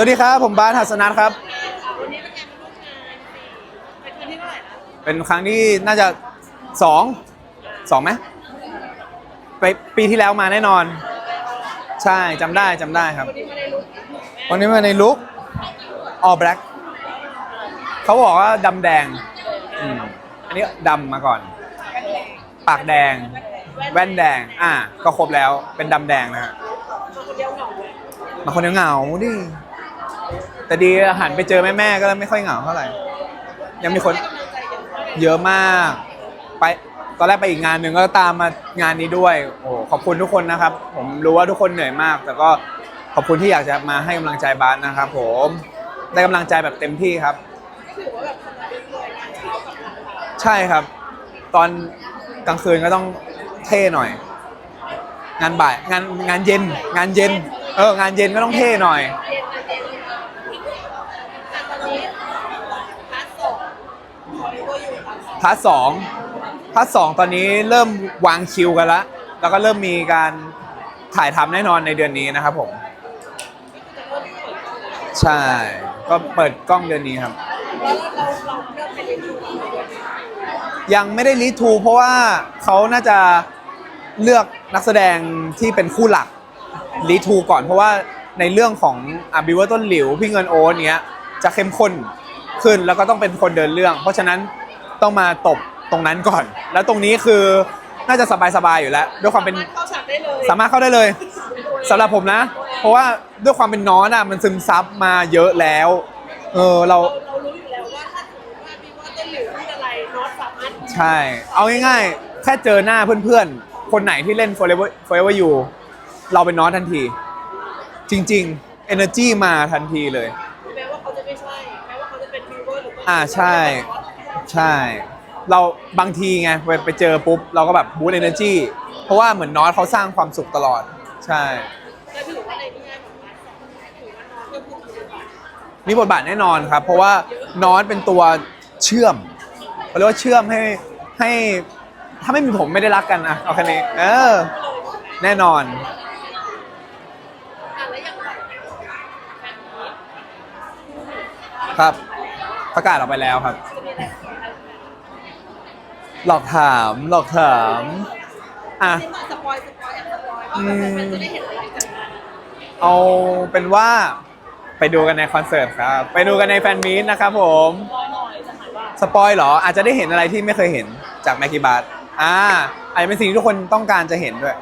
สวัสดีครับ ผมบาสหัสนัทครับ วันนี้เป็นไงมาร่วมงานเป็นคืนที่เท่าไหร่นะเป็นครั้งที่น่าจะสองสองไหมไปปีที่แล้วมาแน่นอน ใช่จำได้จำได้ครับ วันนี้มาในลุควันนี้มาในลุค all black เขาบอกว่าดำแดงอืมอันนี้ดำมาก่อน ปากแดง แว่นแดง อะก็ครบแล้วเป็นดำแดงนะฮะมาคนเดียวเหงาเลยบาคนยังเหงาดิ แต่ดีหันไปเจอแม่ๆก็เลยไม่ค่อยเหงาเท่าไหร่ ยังมีคนเยอะมาก ไปตอนแรกไปอีกงานหนึ่งก็ตามมางานนี้ด้วย โอ้ขอบคุณทุกคนนะครับ ผมรู้ว่าทุกคนเหนื่อยมาก แต่ก็ขอบคุณที่อยากจะมาให้กำลังใจบาสนะครับ ผมได้กำลังใจแบบเต็มที่ครับ ใช่ครับ ตอนกลางคืนก็ต้องเท่หน่อย งานบ่ายงานงานเย็น งานเย็น เอองานเย็นก็ต้องเท่หน่อย เย็นนะเย็นแต่ตอนนี้พาร์ทสองขอเรียกว่าอยู่ พาร์ทสองพาร์ทสองพาสองตอนนี้เริ่มวางคิวกันแล้วแล้วก็เริ่มมีการถ่ายทำแน่นอนในเดือนนี้นะครับผม ใช่ ก็เปิดกล้องเดือนนี้ครับ ยังไม่ได้ลีทูเพราะว่าเขาน่าจะเลือกนักแสดงที่เป็นคู่หลักลีทูก่อนเพราะว่าในเรื่องของอาบิวต้นหลิวพี่เงินโอ๊ตเนี้ยจะเข้มข้นขึ้นแล้วก็ต้องเป็นคนเดินเรื่อง เพราะฉะนั้น ต้องมาตบตรงนั้นก่อน แล้วตรงนี้คือน่าจะสบายๆอยู่แล้ว ด้วยความเป็นสามารถเข้าฉากได้เลยสามารถเข้าได้เลยสำหรับผมนะ เพราะว่าด้วยความเป็นน้อนอะมันซึมซับมาเยอะแล้ว เออเราเราเรารู้อยู่แล้วว่าถ้าสมมติว่ามีว่าต้นหลิวพูดอะไรน็อตสามารถใช่ เอาง่ายๆ แค่เจอหน้าเพื่อนๆ คนไหนที่เล่น Forever Forever You เราเป็นน้องทันที จริงๆ Energy มาทันทีเลย แม้ว่าเขาจะไม่ใช่แม้ว่าเขาจะเป็นฟิวเวอร์หรือว่าอ่าใช่ ใช่ เราบางทีไงไปไปเจอปุ๊บ เราก็แบบบูต Energy เพราะว่าเหมือนน้องเขาสร้างความสุขตลอด ใช่แต่ถือว่าในที่ง่ายของมันถือว่าน้องก็คือถือว่ามีบทบาทแน่นอนครับ เพราะว่าน้อนเป็นตัวเชื่อมเขาเรียกว่าเชื่อมให้ให้ถ้าไม่มีผมไม่ได้รักกันอะเอาแค่นี้เออ แน่นอน อะแล้วอย่างแบบครับ ประกาศออกไปแล้วครับ จะมีอะไร หลอกถามหลอกถามอะที่มาสปอยสปอยแอบสปอยว่าอืมมันจะได้เห็นอะไรกันนะเอาเป็นว่าไปดูกันในคอนเสิร์ตครับ ไปดูกันในแฟนมีตนะครับผม สปอยหน่อยจะหมายว่าสปอยเหรอ อาจจะได้เห็นอะไรที่ไม่เคยเห็นจากแมกกี้บัสอ่าอาจจะเป็นสิ่งที่ทุกคนต้องการจะเห็นด้วย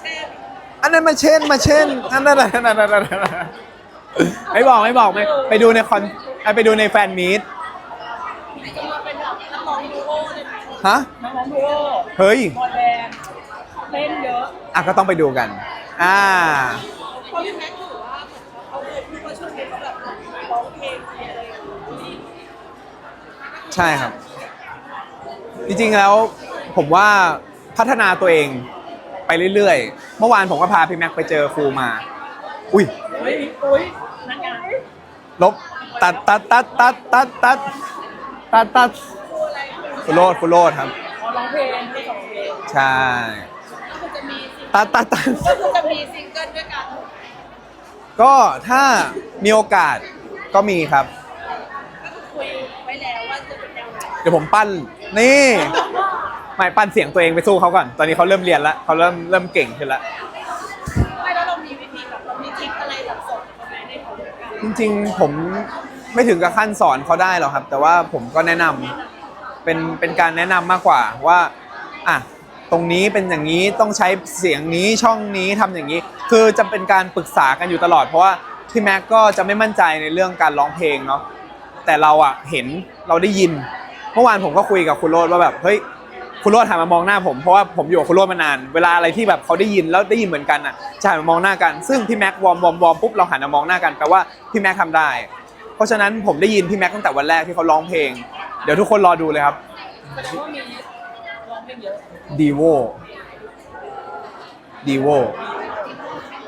เช่นอันนั้นมาเช่นมาเช่นอันนั้นอันนั้นอันนั้นอันนั้นไม่บอกไม่บอกไม่ไปดูในคอนไปดูในแฟนมีต จะมาเป็นแบบนักร้องดูโอเลยไหม ฮะนักร้องดูโอเฮ้ยบอลแบนด์เต้นเยอะอะก็ต้องไปดูกัน อ่าเพราะพี่แม็กซ์ถือว่าเหมือนเขาเคยพูดว่าช่วงนี้เขาแบบร้องเพลงอะไรอย่างเงี้ยใช่ครับ จริงๆแล้วผมว่าพัฒนาตัวเองไปเรื่อยๆ เมื่อวานผมก็พาพี่แม็กไปเจอครูมา อุ้ยเฮ้ยอุ้ยนั่นไงลบตัดตัดตัดตัดตัดตัดตัดตัดพูดอะไร ฟุโรดฟุโรดครับ ขอร้องเพลงไม่สองเพลงใช่ก็คือจะมีซิงตัดตัดตัด ก็คือจะมีซิงเกิลด้วยกันก็ถ้ามีโอกาสก็มีครับ ก็คือคุยไว้แล้วว่าจะเป็นแนวไหนเดี๋ยวผมปั้นนี่ไม่ปั้นเสียงตัวเองไปสู้เขาก่อน ตอนนี้เขาเริ่มเรียนแล้วเขาเริ่มเริ่มเก่งขึ้นแล้วไม่แล้วเรามีวิธีแบบเรามีทริคอะไรแบบสอนเขาไหมให้เขาด้วยกันจริง ๆ ผมไม่ถึงกับขั้นสอนเขาได้หรอกครับ แต่ว่าผมก็แนะนำ เป็นเป็นการแนะนำมากกว่าว่าอะตรงนี้เป็นอย่างนี้ต้องใช้เสียงนี้ช่องนี้ทำอย่างนี้ คือจะเป็นการปรึกษากันอยู่ตลอด เพราะว่าพี่แม็กก็จะไม่มั่นใจในเรื่องการร้องเพลงเนาะแต่เราอะเห็นเราได้ยิน เมื่อวานผมก็คุยกับคุณโรดว่าแบบเฮ้ยคุณโรดหันมามองหน้าผมเพราะว่าผมอยู่กับคุณโรดมานาน เวลาอะไรที่แบบเขาได้ยินแล้วได้ยินเหมือนกันอะจะหันมามองหน้ากัน ซึ่งพี่แม็กวอร์มวอร์มวอร์มปุ๊บเราหันมามองหน้ากันแปลว่าพี่แม็กทำได้ เพราะฉะนั้นผมได้ยินพี่แม็กตั้งแต่วันแรกที่เขาร้องเพลง เดี๋ยวทุกคนรอดูเลยครับแสดงว่ามีร้องเพลงเยอะดีโวดีโว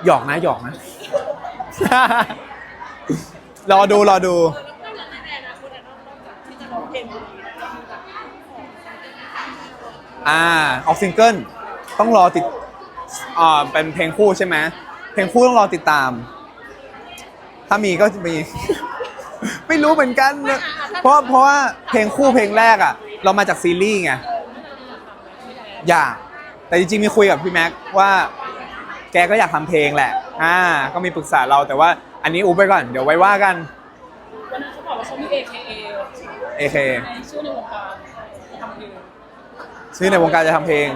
หยอกนะหยอกนะ รอดูรอดูเออแล้วก็ในในอนาคตอะนอกจากที่จะร้องเพลงดีๆแล้วมีแบบของอ่าออกซิงเกิลต้องรอติดอ่าเป็นเพลงคู่ใช่ไหมเพลงคู่ต้องรอติดตาม ถ้ามีก็จะมี ไม่รู้เหมือนกันนะเพราะเพราะว่าเพลงคู่เพลงแรกอะ เรามาจากซีรีส์ไงอยากแต่จริงๆมีคุยกับพี่แม็กว่าแกก็อยากทำเพลงแหละ อ่า ก็มีปรึกษาเราแต่ว่าอันนี้อุบไปก่อน เดี๋ยวไว้ว่ากัน วันนั้นเขาบอกว่าเขามี AKA เอเคในชื่อในวงการทำเพลงชื่อในวงการจะทำเพลง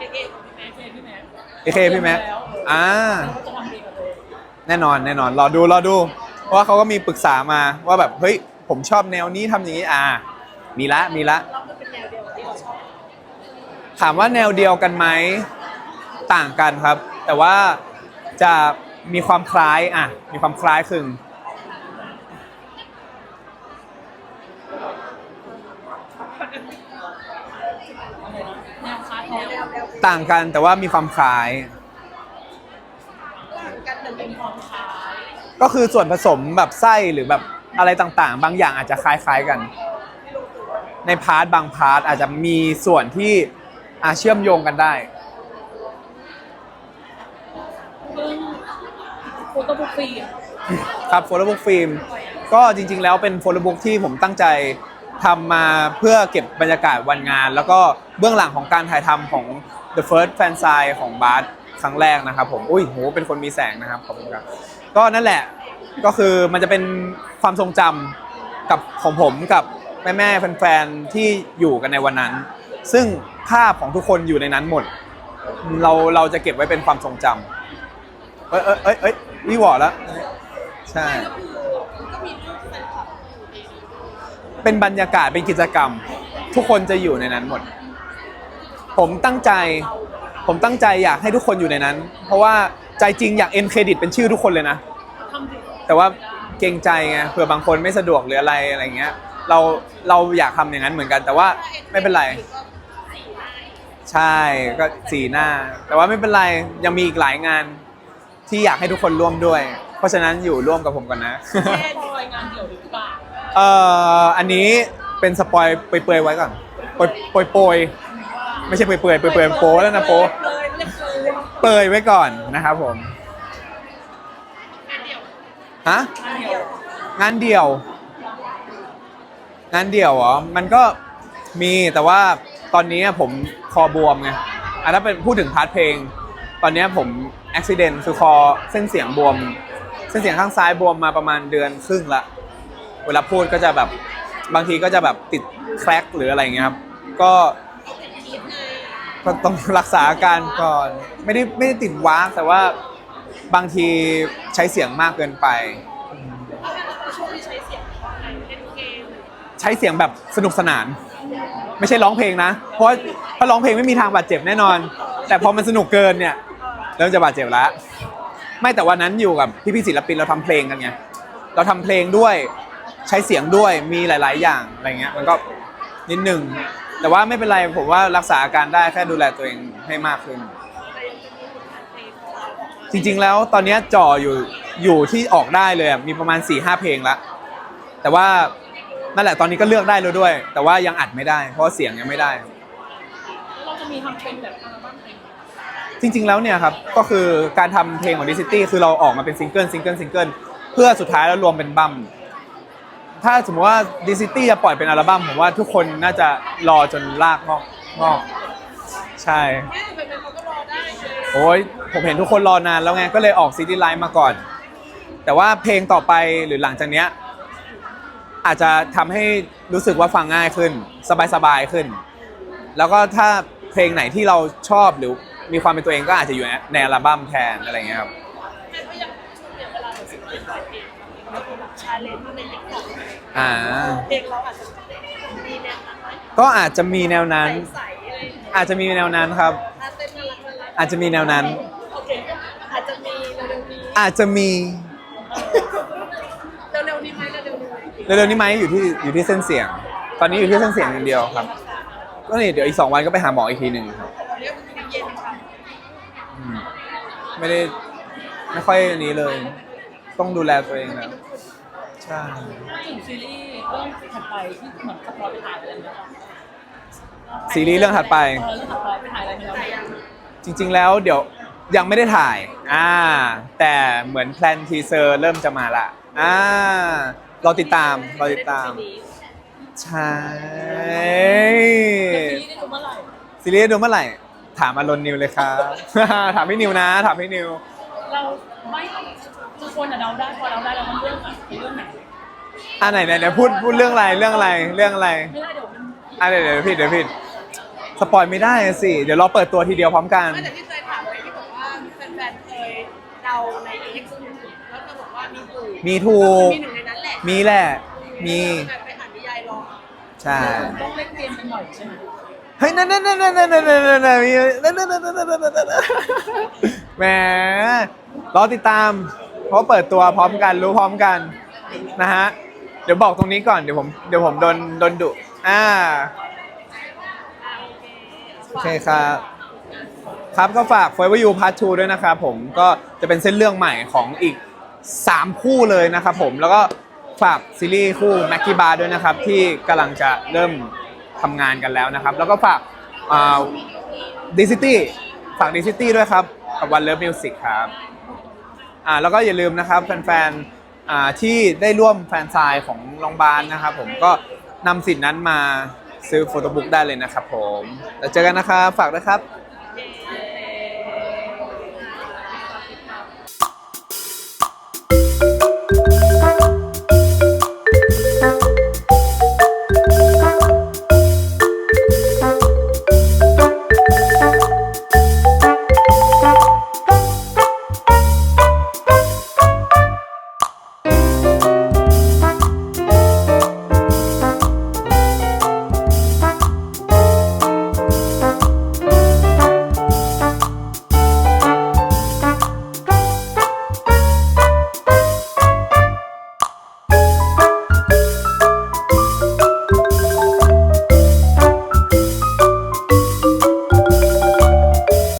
AKA ของพี่แม็กพี่แม็กเอเคพี่แม็ก อ่าเขาจะทำเพลงกับเลยแน่นอนแน่นอนรอดูรอดู เพราะว่าเขาก็มีปรึกษามาว่าแบบเฮ้ยผมชอบแนวนี้ทำอย่างนี้อ่า มีละมีละ เรามันเป็นแนวเดียวกับที่เราชอบถามว่าแนวเดียวกันไหมต่างกันครับ แต่ว่าจะมีความคล้ายอะ มีความคล้ายคลึงแนวคลาสแนวแนวแนวต่างกันแต่ว่ามีความคล้ายต่างกันแต่เป็นความคล้าย ก็คือส่วนผสมแบบไส้หรือแบบอะไรต่างๆ บางอย่างอาจจะคล้ายๆกัน ในพาร์ทบางพาร์ทอาจจะมีส่วนที่อาเชื่อมโยงกันได้ซึ่งโฟโต้บุ๊กฟรีอะครับโฟล์บุ๊กฟิล์มก็จริง ๆ แล้วเป็นโฟล์บุ๊กที่ผมตั้งใจทำมาเพื่อเก็บบรรยากาศวันงาน แล้วก็เบื้องหลังของการถ่ายทำของ The First Fan s i ของบาร์ครั้งแรกนะครับผม อุ้ยโหเป็นคนมีแสงนะครับ ขอบคุณครับ ก็นั่นแหละก็คือมันจะเป็นความทรงจำกับของผมกับแม่ๆแฟนๆที่อยู่กันในวันนั้น ซึ่งภาพของทุกคนอยู่ในนั้นหมด เราเราจะเก็บไว้เป็นความทรงจำเอ้ยเอ้ยเอ้ยเอ้ยวิวอร์แล้วใช่ ก็คือก็มีรูปแฟนคลับอยู่ในนี้เป็นบรรยากาศเป็นกิจกรรม ทุกคนจะอยู่ในนั้นหมด ผมตั้งใจ ผมตั้งใจอยากให้ทุกคนอยู่ในนั้น เพราะว่า ใจจริงอยากเอ็นเครดิตเป็นชื่อทุกคนเลยนะทำถึงแต่ว่าเกรงใจไงเผื่อบางคนไม่สะดวกหรืออะไรอะไรเงี้ย เราเราอยากทำอย่างนั้นเหมือนกัน แต่ว่าไม่เป็นไร ใช่ก็สีหน้า แต่ว่าไม่เป็นไรยังมีอีกหลายงานที่อยากให้ทุกคนร่วมด้วย เพราะฉะนั้นอยู่ร่วมกับผมก่อนนะ แค่ปล่อยงานเดี่ยวหรือเปล่าเอ่ออันนี้เป็นสปอยเปรยๆไว้ก่อนโปรยโปรยโปรยไม่ใช่เปรยเปรยเปรยเปรยโปแล้วนะโปเลย เรียกเลยเปรยไว้ก่อนนะครับผมฮะงานเดี่ยวงานเดี่ยว งานเดี่ยวเหรอมันก็มีแต่ว่าตอนนี้ผมคอบวมไงอะถ้าเป็นพูดถึงพาร์ทเพลง ตอนนี้ผมอุบิเหตุคือคอเส้นเสียงบวม เส้นเสียงข้างซ้ายบวมมาประมาณเดือนครึ่งละเวลาพูดก็จะแบบบางทีก็จะแบบติดแคลกหรืออะไรเงี้ยครับ ก็ ก็ต้องรักษาอาการก่อน ไม่ได้ไม่ได้ติดว้ากแต่ว่าบางทีใช้เสียงมากเกินไป ช่วงที่ใช้เสียงเพราะอะไรเล่นเกมใช้เสียงแบบสนุกสนาน ไม่ใช่ร้องเพลงนะ เพราะว่าถ้าร้องเพลงไม่มีทางบาดเจ็บแน่นอน แต่พอมันสนุกเกินเนี่ยเริ่มจะบาดเจ็บแล้วไม่แต่วันนั้นอยู่กับพี่ๆศิลปินเราทำเพลงกันไงเราทำเพลงด้วยใช้เสียงด้วยมีหลาย ๆ อย่างอะไรเงี้ยมันก็นิดหนึ่ง แต่ว่าไม่เป็นไรผมว่ารักษาอาการได้แค่ดูแลตัวเองให้มากขึ้นแต่ยังจะมีผลงานเพลงของเราออกมาจริงๆแล้วตอนเนี้ยจ่ออยู่อยู่ที่ออกได้เลยอะมีประมาณ4ี่ห้าเพลงละแต่ว่านั่นแหละตอนนี้ก็เลือกได้แล้วด้วย แต่ว่ายังอัดไม่ได้ เพราะว่าเสียงยังไม่ได้ แล้วเราจะมีทำเป็นแบบอัลบั้มเพลงจริง ๆ แล้วเนี่ยครับก็คือการทำเพลงของดิซิตี้คือเราออกมาเป็นซิงเกิลซิงเกิลซิงเกิลเพื่อสุดท้ายแล้วรวมเป็นบัม ถ้าสมมติว่าดิซิตี้จะปล่อยเป็นอัลบั้มผมว่าทุกคนน่าจะรอจนลากงอกงอก ใช่ โอ้ยผมเห็นทุกคนรอนานแล้วไงก็เลยออกซีดีไลน์มาก่อน แต่ว่าเพลงต่อไปหรือหลังจากเนี้ย อาจจะทำให้รู้สึกว่าฟังง่ายขึ้น สบายๆขึ้น แล้วก็ถ้าเพลงไหนที่เราชอบหรือมีความเป็นตัวเองก็อาจจะอยู่ในอัลบั้มแทนอะไรเงี้ยครับ อ่า เพลงเราอาจจะมีแนวนั้นไหมก็อาจจะมีแนวนั้น ใสๆอะไรอย่างเงี้ยอาจจะมีแนวนั้นครับ ถ้าเต้นน่ารักน่ารักอาจจะมีแนวนั้น โอเคอาจจะมีเร็วๆนี้อาจจะมีเร็วๆนี้ไหมเร็วๆนี้เร็วๆนี้ไหมอยู่ที่อยู่ที่เส้นเสียง ตอนนี้อยู่ที่เส้นเสียงอย่างเดียวครับก็นี่เดี๋ยวอีกสองวันก็ไปหาหมออีกทีหนึ่งครับเรียกว่าเย็นค่ะอืมไม่ได้ไม่ค่อยอันนี้เลย ต้องดูแลตัวเองแล้ว ใช่ถึงซีรีส์เรื่องถัดไปที่เหมือนสปอยไปถ่ายอะไรไหมคะซีรีส์เรื่องถัดไป เออเรื่องถัดไปไปถ่ายอะไรไหมเราจริง ๆ แล้วเดี๋ยวยังไม่ได้ถ่าย อ่า แต่เหมือนแพลนทีเซอร์เริ่มจะมาละ อ่าเราติดตามเราติดตาม ใช่ซีรีส์ได้ดูเมื่อไหร่ซีรีส์ดูเมื่อไหร่ ถามอารอนนิวเลยครับ ถามพี่นิวนะ ถามพี่นิว เราไม่ ทุกคนอะเดาได้พอเราได้เราต้องเลือกอะเรื่องไหนอ่าไหนไหนเดี๋ยวพูดพูดเรื่องอะไรเรื่องอะไรเรื่องอะไรไม่ได้เดี๋ยวมันอ่าเดี๋ยวเดี๋ยวผิดเดี๋ยวผิดสปอยไม่ได้สิ เดี๋ยวเราเปิดตัวทีเดียวพร้อมกัน ไม่แต่ที่เคยถามไปที่บอกว่าแฟนๆเคยเดาในเอ็กซ์แล้วจะบอกว่ามีถูกมีถูก มีหนึ่งในนั้นแหละมีแหละ มี แบบไปอ่านนิยายรอใช่ต้องเล่นเกมกันหน่อยใช่ไหมเฮ้ยนั่นนั่นนั่นนั่นนั่นนั่นนั่นนั่นมีนั่นนั่นนั่นนั่นนั่นนั่นนั่นแหมรอติดตาม เพราะเปิดตัวพร้อมกันรู้พร้อมกันนะฮะเดี๋ยวบอกตรงนี้ก่อนเดี๋ยวผมเดี๋ยวผมโดนโดนดุอ่าโอเคครับครับก็ฝาก Forever You Part 2ด้วยนะครับผมก็จะเป็นเส้นเรื่องใหม่ของอีก 3 คู่เลยนะครับผมแล้วก็ฝากซีรีส์คู่ m a c k i e Bar ด้วยนะครับ ที่กำลังจะเริ่มทำงานกันแล้วนะครับ แล้วก็ฝากดิซิตี้ฝากดิซิตี้ด้วยครับ กับ One Love Music ครับ อ่าแล้วก็อย่าลืมนะครับแฟนๆอ่าที่ได้ร่วมแฟนไซน์ของโรงพยาบาลนะครับผมก็นำสิทธินั้นมาซื้อโฟโต้บุ๊กได้เลยนะครับผมแล้วเจอกันนะครับฝากด้วยครับ